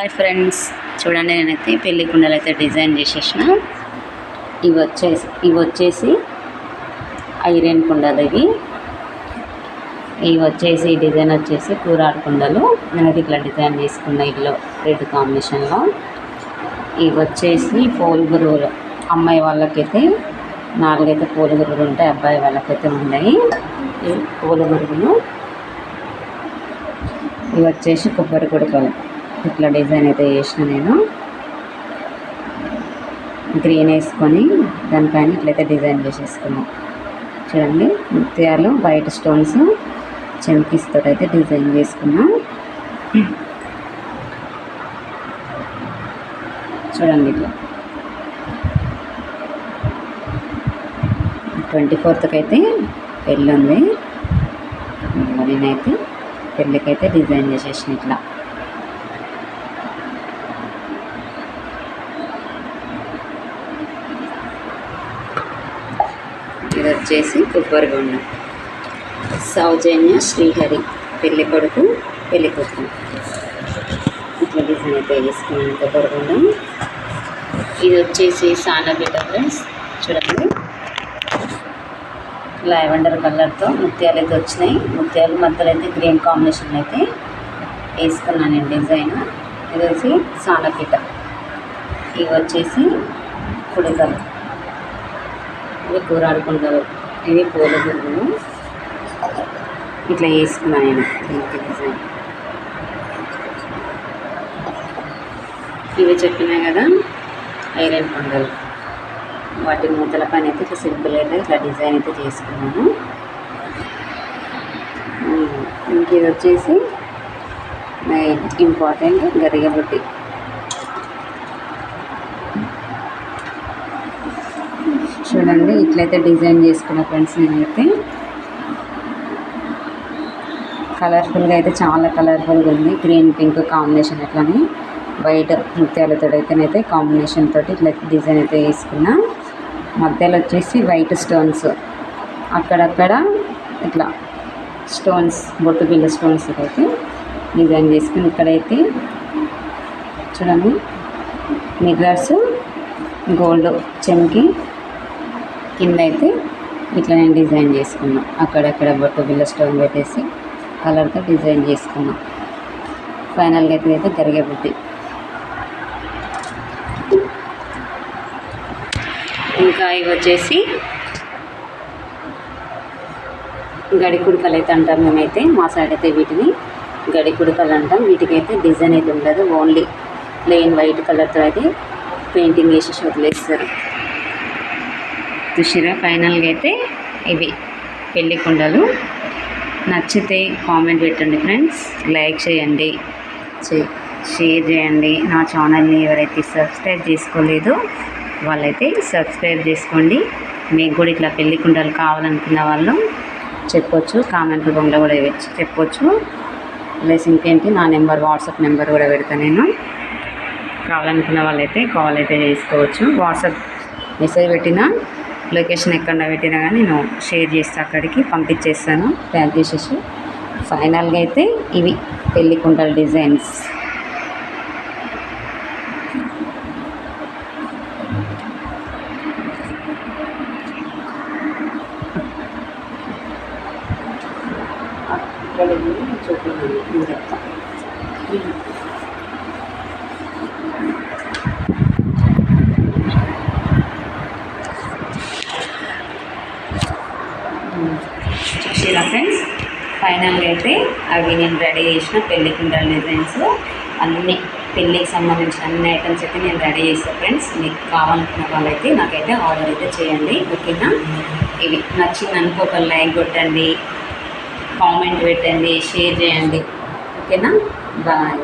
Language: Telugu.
హాయ్ ఫ్రెండ్స్ చూడండి నేనైతే పెళ్ళి కుండలు అయితే డిజైన్ చేసేసిన. ఇవి వచ్చేసి ఇవి వచ్చేసి ఐరన్ కుండలు ఇవి. ఇవి వచ్చేసి డిజైన్ వచ్చేసి కూరాడు కుండలు. నేనైతే ఇట్లా డిజైన్ చేసుకున్న ఇల్లు రెడ్ కాంబినేషన్లో ఇవి వచ్చేసి పోలు గురువులు. అమ్మాయి వాళ్ళకైతే నాలుగైతే పూల గురువులు ఉంటాయి అబ్బాయి వాళ్ళకైతే ఉన్నాయి. ఈ గురువులు. ఇవి వచ్చేసి కొబ్బరి గుడుకలు ఇట్లా డిజైన్ అయితే చేసిన నేను. గ్రీన్ వేసుకొని దానిపైన ఇట్లయితే డిజైన్ చేసేసుకున్నాం. చూడండి ముత్యాలు వైట్ స్టోన్స్ చెంకిస్తో అయితే డిజైన్ చేసుకున్నాం. చూడండి ఇట్లా. ట్వంటీ ఫోర్త్కి అయితే పెళ్ళి ఉంది. నేనైతే పెళ్ళికైతే డిజైన్ చేసేసిన ఇట్లా. ఇది వచ్చేసి కొబ్బరి బొండం సౌజన్య శ్రీహరి పెళ్ళి కొడుకు పెళ్ళి కొడుకు ఇట్లా డిజైన్ అయితే వేసుకున్నాను కొబ్బరి బొండం ఇది వచ్చేసి సానబిడ్డ ఫ్రెండ్స్ చూడండి. లావెండర్ కలర్తో ముత్యాలు అయితే వచ్చినాయి. ముత్యాలు మధ్యలో అయితే గ్రీన్ కాంబినేషన్ అయితే వేసుకున్నాను నేను డిజైన్ ఇది వచ్చి సానపిట ఇవి వచ్చేసి కుడికలు. ఇవి కూరాడుకుంటారు. ఇవి పూల గురుగులు ఇట్లా వేసుకున్నాను నేను. దీనికి డిజైన్. ఇవి చెప్పినా కదా ఐరన్ కొండలు వాటి మూతల పని అయితే ఇట్లా సింపుల్ అయితే ఇట్లా డిజైన్ అయితే చేసుకున్నాను. ఉమ్, ఇంక ఇది వచ్చేసి ఇంపార్టెంట్ గరిగబుట్టి చూడండి. ఇట్లయితే డిజైన్ చేసుకున్న ఫ్రెండ్స్ నేనైతే. కలర్ఫుల్గా అయితే చాలా కలర్ఫుల్గా ఉంది. గ్రీన్ పింక్ కాంబినేషన్ అట్లని వైట్ ముత్యాలతో అయితేనైతే కాంబినేషన్ తోటి ఇట్లా డిజైన్ అయితే వేసుకున్నా. మధ్యలో వచ్చేసి వైట్ స్టోన్స్ అక్కడక్కడ ఇట్లా స్టోన్స్ బొట్టు బిల్ల స్టోన్స్ అయితే డిజైన్ చేసుకుని ఇక్కడైతే చూడండి. మిర్రర్స్ గోల్డ్ చెంకి కింద అయితే ఇట్లా నేను డిజైన్ చేసుకున్నా. అక్కడక్కడ బొట్టు బిల్ల స్టోన్ పెట్టేసి కలర్తో డిజైన్ చేసుకున్నా. ఫైనల్గా అయితే అయితే ఇంకా ఇవి వచ్చేసి గడి కుడకలు అయితే అంటాం మేమైతే. మా సైడ్ అయితే వీటిని గడి కుడకలు అంటాం. వీటికైతే డిజైన్ అయితే ఉండదు. ఓన్లీ ప్లెయిన్ వైట్ కలర్తో అయితే పెయింటింగ్ వేసి వదిలేస్తారు చూసిరా? ఫైనల్గా అయితే ఇవి పెళ్ళి కుండలు. నచ్చితే కామెంట్ పెట్టండి ఫ్రెండ్స్. లైక్ చేయండి. షేర్ చేయండి. నా ఛానల్ని ఎవరైతే సబ్స్క్రైబ్ చేసుకోలేదో వాళ్ళైతే సబ్స్క్రైబ్ చేసుకోండి. మీకు కూడా ఇట్లా పెళ్ళి కుండలు కావాలనుకున్న వాళ్ళు చెప్పొచ్చు. కామెంట్ రూపంలో కూడా ఇవ్వచ్చు చెప్పొచ్చు. ప్లస్ ఇంకేంటి నా నెంబర్ వాట్సాప్ నెంబర్ కూడా పెడతాను నేను. కావాలనుకున్న వాళ్ళైతే కాల్ అయితే చేసుకోవచ్చు. వాట్సాప్ మెసేజ్ పెట్టినా లొకేషన్ ఎక్కడ పెట్టినా కానీ నేను షేర్ చేస్తే అక్కడికి పంపించేస్తాను. ప్యాక్ చేసేసి. ఫైనల్గా అయితే ఇవి పెళ్ళి కుంటల డిజైన్స్. అక్కడ చెప్తాను చూసిరా ఫ్రెండ్స్ ఫైనల్గా అయితే అవి నేను రెడీ చేసిన పెళ్ళి కుండల డిజైన్స్. అన్ని పెళ్ళికి సంబంధించిన అన్ని ఐటమ్స్ అయితే నేను రెడీ చేసాను ఫ్రెండ్స్. మీకు కావాలనుకున్న వాళ్ళైతే నాకైతే ఆర్డర్ అయితే చేయండి. ఓకేనా? ఇవి నచ్చింది అనుకో ఒక లైక్ కొట్టండి కామెంట్ పెట్టండి షేర్ చేయండి. ఓకేనా? బాయ్.